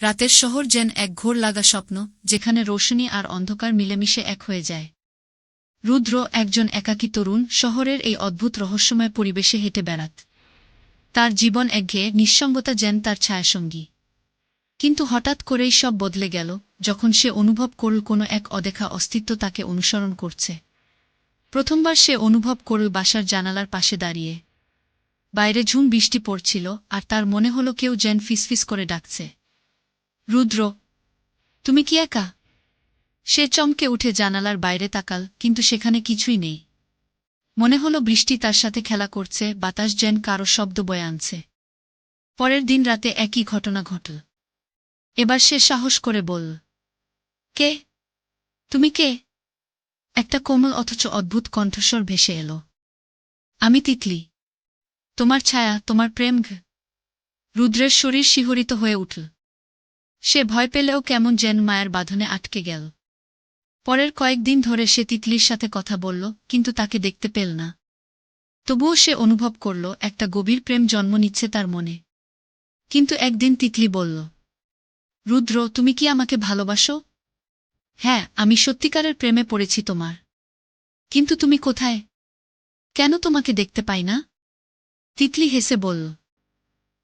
রাতের শহর যেন এক ঘোর লাগা স্বপ্ন, যেখানে রোশনী আর অন্ধকার মিলেমিশে এক হয়ে যায়। রুদ্র একজন একাকী তরুণ শহরের এই অদ্ভুত রহস্যময় পরিবেশে হেঁটে বেড়াত। তার জীবন একঘেয়ে, নিঃসঙ্গতা যেন তার ছায়াসঙ্গী। কিন্তু হঠাৎ করেই সব বদলে গেল, যখন সে অনুভব করল কোনো এক অদেখা অস্তিত্ব তাকে অনুসরণ করছে। প্রথমবার সে অনুভব করল বাসার জানালার পাশে দাঁড়িয়ে। বাইরে ঝুম বৃষ্টি পড়ছিল, আর তার মনে হলো কেউ যেন ফিসফিস করে ডাকছে। রুদ্র, তুমি কি একা? সে চমকে উঠে জানালার বাইরে তাকাল, কিন্তু সেখানে কিছুই নেই। মনে হলো বৃষ্টি তার সাথে খেলা করছে, বাতাস যেন কারও শব্দ বয়ে আনছে। পরের দিন রাতে একই ঘটনা ঘটল। এবার সে সাহস করে বলল কে? তুমি কে? একটা কোমল অথচ অদ্ভুত কণ্ঠস্বর ভেসে এলো। আমি তিতলি। তোমার ছায়া, তোমার প্রেম রুদ্রের শরীর শিহরিত হয়ে উঠল। সে ভয় পেলেও কেমন যেন মায়ের বাঁধনে আটকে গেল। পরের কয়েকদিন ধরে সে তিতলির সাথে কথা বলল, কিন্তু তাকে দেখতে পেল না। তবুও সে অনুভব করল, একটা গভীর প্রেম জন্ম নিচ্ছে তার মনে। কিন্তু একদিন তিতলি বলল, রুদ্র, তুমি কি আমাকে ভালোবাসো? হ্যাঁ আমি সত্যিকারের প্রেমে পড়েছি তোমার। কিন্তু তুমি কোথায়? কেন তোমাকে দেখতে পাই না? তিতলি হেসে বলল,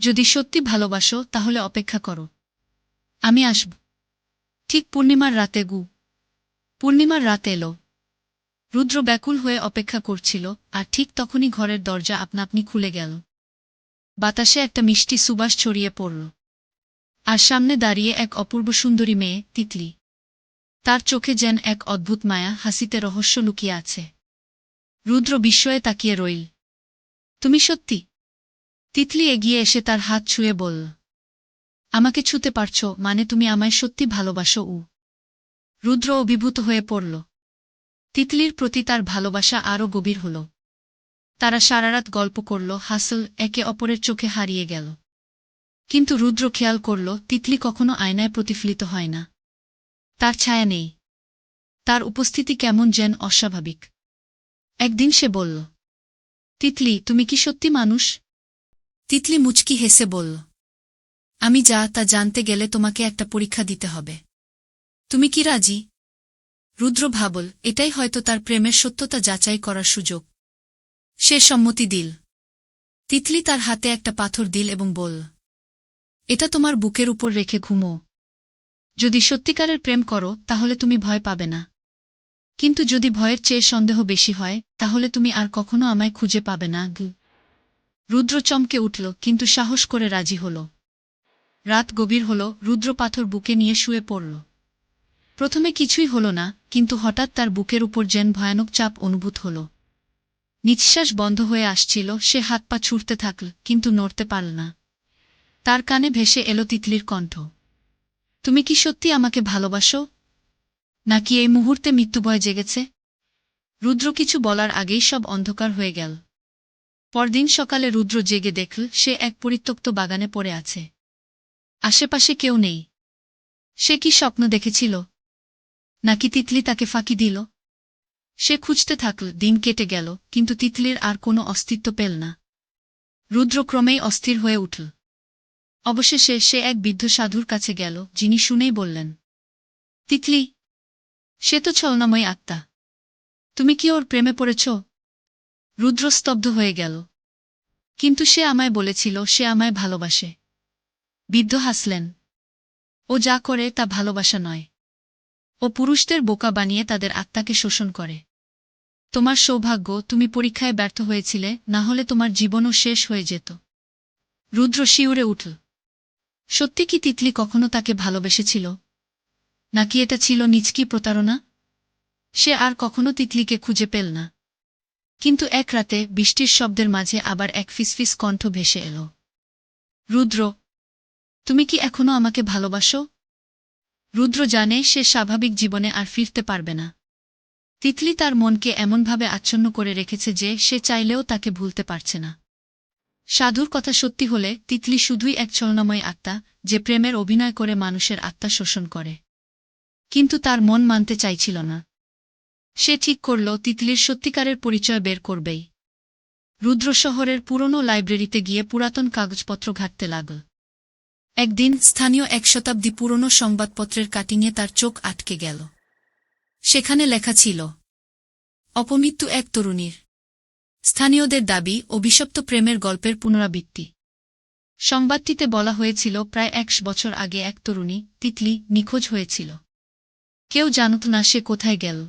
যদি সত্যি ভালোবাসো, তাহলে অপেক্ষা করো। আমি আসব। ঠিক পূর্ণিমার রাতে গু। পূর্ণিমার রাত এলো। রুদ্র ব্যাকুল হয়ে অপেক্ষা করছিল, আর ঠিক তখনই ঘরের দরজা আপনা আপনি খুলে গেল। বাতাসে একটা মিষ্টি সুবাস ছড়িয়ে পড়ল। আর সামনে দাঁড়িয়ে এক অপূর্ব সুন্দরী মেয়ে, তিতলি। তার চোখে যেন এক অদ্ভুত মায়া, হাসিতে রহস্য লুকিয়ে আছে। রুদ্র বিস্ময়ে তাকিয়ে রইল। তুমি সত্যি? তিতলি এগিয়ে এসে তার হাত ছুঁয়ে বলল আমাকে ছুতে পারছ মানে তুমি আমায় সত্যি ভালোবাসো, উ। রুদ্র অভিভূত হয়ে পড়ল। তিতলির প্রতি তার ভালোবাসা আরও গভীর হল। তারা সারারাত গল্প করল, হাসল, একে অপরের চোখে হারিয়ে গেল। কিন্তু রুদ্র খেয়াল করল, তিতলি কখনো আয়নায় প্রতিফলিত হয় না। তার ছায়া নেই। তার উপস্থিতি কেমন যেন অস্বাভাবিক। একদিন সে বলল, তিতলি, তুমি কি সত্যি মানুষ? তিতলি মুচকি হেসে বলল আমি যা তা জানতে গেলে তোমাকে একটা পরীক্ষা দিতে হবে। তুমি কি রাজি? রুদ্র ভাবল, এটাই হয়তো তার প্রেমের সত্যতা যাচাই করার সুযোগ। সে সম্মতি দিল। তিতলি তার হাতে একটা পাথর দিল এবং বল এটা তোমার বুকের উপর রেখে ঘুমো। যদি সত্যিকারের প্রেম করো, তাহলে তুমি ভয় পাবে না। কিন্তু যদি ভয়ের চেয়ে সন্দেহ বেশি হয়, তাহলে তুমি আর কখনো আমায় খুঁজে পাবে না রুদ্র চমকে উঠল, কিন্তু সাহস করে রাজি হল। রাত গভীর হল, রুদ্র পাথর বুকে নিয়ে শুয়ে পড়ল। প্রথমে কিছুই হল না, কিন্তু হঠাৎ তার বুকের উপর যেন ভয়ানক চাপ অনুভূত হল। নিঃশ্বাস বন্ধ হয়ে আসছিল, সে হাত পা ছুটতে থাকল, কিন্তু নড়তে পারল না। তার কানে ভেসে এলো তিতলির কণ্ঠ। তুমি কি সত্যি আমাকে ভালোবাসো? নাকি এই মুহূর্তে মৃত্যুভয় জেগেছে? রুদ্র কিছু বলার আগেই সব অন্ধকার হয়ে গেল। পরদিন সকালে রুদ্র জেগে দেখল, সে এক পরিত্যক্ত বাগানে পড়ে আছে। আশেপাশে কেউ নেই। সে কি স্বপ্ন দেখেছিল? নাকি তিতলি তাকে ফাঁকি দিল? সে খুঁজতে থাকল, দিন কেটে গেল, কিন্তু তিতলির আর কোনো অস্তিত্ব পেল না। রুদ্রক্রমেই অস্থির হয়ে উঠল। অবশেষে সে এক বৃদ্ধ সাধুর কাছে গেল, যিনি শুনেই বললেন, তিতলি, সে তো ছলনাময় আত্মা। তুমি কি ওর প্রেমে পড়েছ? রুদ্র স্তব্ধ হয়ে গেল। কিন্তু সে আমায় বলেছিল, সে আমায় ভালোবাসে। বৃদ্ধ হাসলেন। ও যা করে তা ভালোবাসা নয়। ও পুরুষদের বোকা বানিয়ে তাদের আত্মাকে শোষণ করে। তোমার সৌভাগ্য, তুমি পরীক্ষায় ব্যর্থ হয়েছিলে, না হলে তোমার জীবনও শেষ হয়ে যেত। রুদ্র শিউরে উঠল। সত্যি কি তিতলি কখনো তাকে ভালোবেসেছিল? নাকি এটা ছিল নিচকি প্রতারণা? সে আর কখনো তিতলিকে খুঁজে পেল না। কিন্তু এক রাতে বৃষ্টির শব্দের মাঝে আবার এক ফিসফিস কণ্ঠ ভেসে এল। রুদ্র তুমি কি এখনও আমাকে ভালোবাসো? রুদ্র জানে সে স্বাভাবিক জীবনে আর ফিরতে পারবে না। তিতলি তার মনকে এমনভাবে আচ্ছন্ন করে রেখেছে যে সে চাইলেও তাকে ভুলতে পারছে না। সাধুর কথা সত্যি হলে তিতলি শুধুই এক ছলনাময় আত্মা, যে প্রেমের অভিনয় করে মানুষের আত্মা শোষণ করে। কিন্তু তার মন মানতে চাইছিল না। সে ঠিক করল, তিতলির সত্যিকারের পরিচয় বের করবেই। রুদ্র শহরের পুরনো লাইব্রেরিতে গিয়ে পুরাতন কাগজপত্র ঘাটতে লাগল। একদিন স্থানীয় এক শতাব্দী পুরনো সংবাদপত্রের কাটিংয়ে তার চোখ আটকে গেল। সেখানে লেখা ছিল, অপমৃত্যু এক তরুণীর। স্থানীয়দের দাবি অভিশপ্ত প্রেমের গল্পের পুনরাবৃত্তি। সংবাদটিতে বলা হয়েছিল, প্রায় একশ বছর আগে এক তরুণী, তিতলি, নিখোঁজ হয়েছিল। কেউ জানত না সে কোথায় গেল।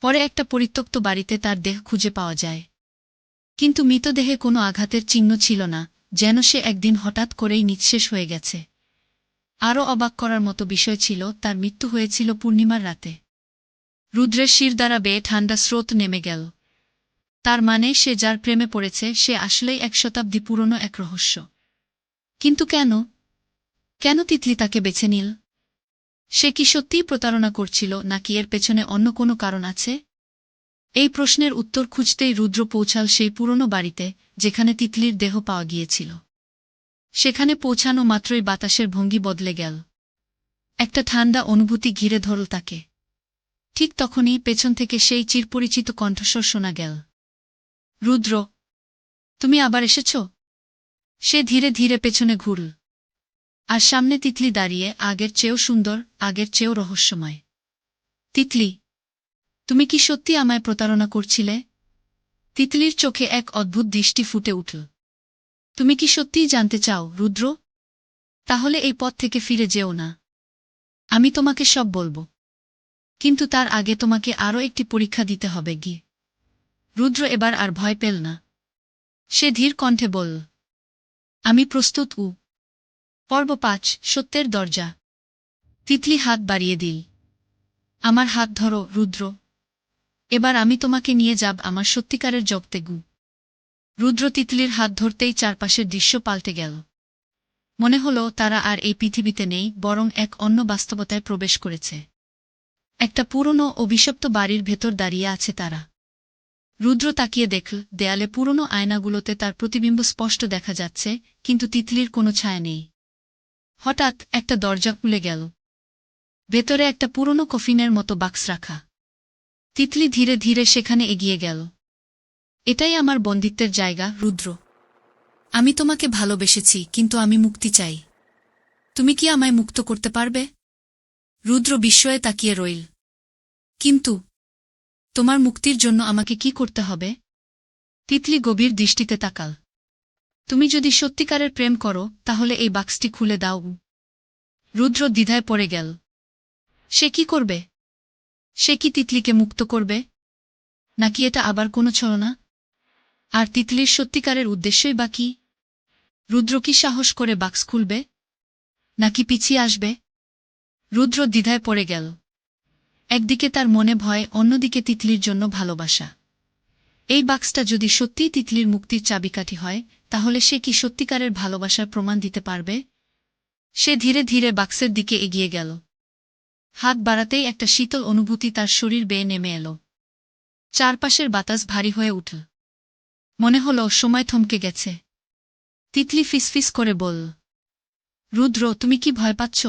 পরে একটা পরিত্যক্ত বাড়িতে তার দেহ খুঁজে পাওয়া যায়। কিন্তু মৃতদেহে কোনো আঘাতের চিহ্ন ছিল না। যেন সে একদিন হঠাৎ করেই নিঃশেষ হয়ে গেছে। আরও অবাক করার মতো বিষয় ছিল, তার মৃত্যু হয়েছিল পূর্ণিমার রাতে। রুদ্রের শির দ্বারা বেয়ে ঠান্ডা স্রোত নেমে গেল। তার মানে সে যার প্রেমে পড়েছে, সে আসলেই এক শতাব্দী পুরনো এক রহস্য। কিন্তু কেন? কেন তিতলি তাকে বেছে নিল? সে কি সত্যিই প্রতারণা করছিল, নাকি এর পেছনে অন্য কোনো কারণ আছে? এই প্রশ্নের উত্তর খুঁজতেই রুদ্র পৌঁছাল সেই পুরনো বাড়িতে, যেখানে তিতলির দেহ পাওয়া গিয়েছিল। সেখানে পৌঁছানো মাত্রই বাতাসের ভঙ্গি বদলে গেল। একটা ঠান্ডা অনুভূতি ঘিরে ধরল তাকে। ঠিক তখনই পেছন থেকে সেই চিরপরিচিত কণ্ঠস্বর শোনা গেল। রুদ্র, তুমি আবার এসেছ? সে ধীরে ধীরে পেছনে ঘুরল। আর সামনে তিতলি দাঁড়িয়ে আগের চেয়েও সুন্দর, আগের চেয়েও রহস্যময়। তিতলি তুমি কি সত্যি আমায় প্রতারণা করছিলে? তিতলির চোখে এক অদ্ভুত দৃষ্টি ফুটে উঠল। তুমি কি সত্যিই জানতে চাও, রুদ্র? তাহলে এই পথ থেকে ফিরে যেও না। আমি তোমাকে সব বলব। কিন্তু তার আগে তোমাকে আরও একটি পরীক্ষা দিতে হবে, গিয়ে। রুদ্র এবার আর ভয় পেল না। সে ধীর কণ্ঠে বলল, আমি প্রস্তুত, উ। পর্ব পাঁচ, সত্যের দরজা। তিতলি হাত বাড়িয়ে দিল, আমার হাত ধরো, রুদ্র। এবার আমি তোমাকে নিয়ে যাব আমার সত্যিকারের জগতে গু রুদ্র তিতলির হাত ধরতেই চারপাশের দৃশ্য পাল্টে গেল। মনে হল তারা আর এই পৃথিবীতে নেই, বরং এক অন্য বাস্তবতায় প্রবেশ করেছে। একটা পুরনো অভিশপ্ত বাড়ির ভেতর দাঁড়িয়ে আছে তারা। রুদ্র তাকিয়ে দেখল দেয়ালে পুরনো আয়নাগুলোতে তার প্রতিবিম্ব স্পষ্ট দেখা যাচ্ছে, কিন্তু তিতলির কোনো ছায়া নেই। হঠাৎ একটা দরজা খুলে গেল। ভেতরে একটা পুরনো কফিনের মতো বাক্স রাখা। তিতলি ধীরে ধীরে সেখানে এগিয়ে গেল। এটাই আমার বন্দিত্বের জায়গা, রুদ্র। আমি তোমাকে ভালোবেসেছি, কিন্তু আমি মুক্তি চাই। তুমি কি আমায় মুক্ত করতে পারবে? রুদ্র বিস্ময়ে তাকিয়ে রইল। কিন্তু তোমার মুক্তির জন্য আমাকে কি করতে হবে? তিতলি গভীর দৃষ্টিতে তাকাল। তুমি যদি সত্যিকারের প্রেম করো, তাহলে এই বাক্সটি খুলে দাও। রুদ্র দ্বিধায় পড়ে গেল। সে কি করবে? সে কি তিতলিকে মুক্ত করবে? নাকি এটা আবার কোনো ছলনা? আর তিতলির সত্যিকারের উদ্দেশ্যই বা কি? রুদ্র কি সাহস করে বাক্স খুলবে? নাকি পিছিয়ে আসবে? রুদ্র দ্বিধায় পড়ে গেল। একদিকে তার মনে ভয়, অন্যদিকে তিতলির জন্য ভালোবাসা। এই বাক্সটা যদি সত্যিই তিতলির মুক্তির চাবিকাঠি হয়, তাহলে সে কি সত্যিকারের ভালোবাসার প্রমাণ দিতে পারবে? সে ধীরে ধীরে বাক্সের দিকে এগিয়ে গেল। হাত বাড়াতেই একটা শীতল অনুভূতি তার শরীর বেয়ে নেমে এলো। চারপাশের বাতাস ভারী হয়ে উঠল। মনে হল সময় থমকে গেছে। তিতলি ফিসফিস করে বলল, রুদ্র, তুমি কি ভয় পাচ্ছ?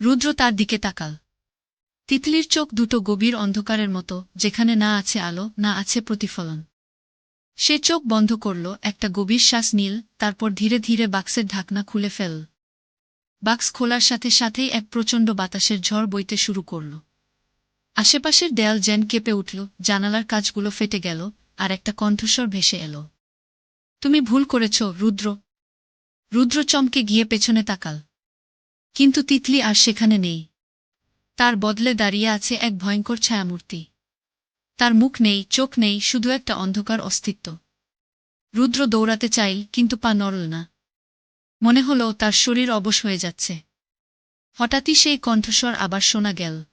রুদ্র তার দিকে তাকাল। তিতলির চোখ দুটো গভীর অন্ধকারের মতো, যেখানে না আছে আলো, না আছে প্রতিফলন। সে চোখ বন্ধ করল, একটা গভীর শ্বাস নীল, তারপর ধীরে ধীরে বাক্সের ঢাকনা খুলে ফেল বাক্স খোলার সাথে সাথেই এক প্রচণ্ড বাতাসের ঝড় বইতে শুরু করল। আশেপাশের দেয়াল যেন কেঁপে উঠল, জানালার কাজগুলো ফেটে গেল, আর একটা কণ্ঠস্বর ভেসে এল। তুমি ভুল করেছ, রুদ্র। রুদ্র চমকে গিয়ে পেছনে তাকাল। কিন্তু তিতলি আর সেখানে নেই। তার বদলে দাঁড়িয়ে আছে এক ভয়ঙ্কর ছায়ামূর্তি। তার মুখ নেই, চোখ নেই, শুধু একটা অন্ধকার অস্তিত্ব। রুদ্র দৌড়াতে চাইল, কিন্তু পা নড়ল না। মনে হল তার শরীর অবশ হয়ে যাচ্ছে। হঠাৎই সেই কণ্ঠস্বর আবার শোনা গেল।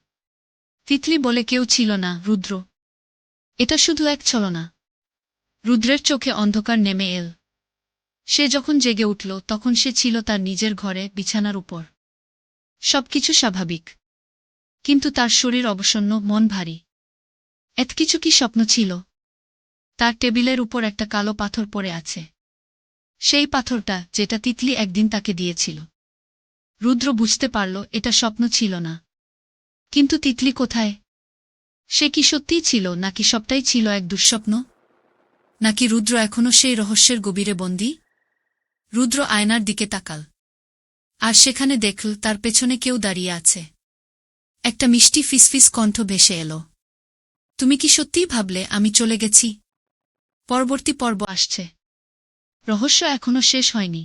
তিতলি বলে কেউ ছিল না, রুদ্র। এটা শুধু এক ছলনা। রুদ্রের চোখে অন্ধকার নেমে এল। সে যখন জেগে উঠল, তখন সে ছিল তার নিজের ঘরে, বিছানার উপর। সবকিছু স্বাভাবিক। কিন্তু তার শরীর অবসন্ন, মন ভারী। এত কিছু কি স্বপ্ন ছিল? তার টেবিলের উপর একটা কালো পাথর পড়ে আছে। সেই পাথরটা যেটা তিতলি একদিন তাকে দিয়েছিল। রুদ্র বুঝতে পারল, এটা স্বপ্ন ছিল না। কিন্তু তিতলি কোথায়? সে কি সত্যিই ছিল, নাকি সবটাই ছিল এক দুঃস্বপ্ন? নাকি রুদ্র এখনও সেই রহস্যের গভীরে বন্দী? রুদ্র আয়নার দিকে তাকাল। আর সেখানে দেখল, তার পেছনে কেউ দাঁড়িয়ে আছে। একটা মিষ্টি ফিসফিস কণ্ঠ ভেসে এলো। তুমি কি সত্যিই ভাবলে আমি চলে গেছি? পরবর্তী পর্ব আসছে। রহস্য এখনও শেষ হয়নি।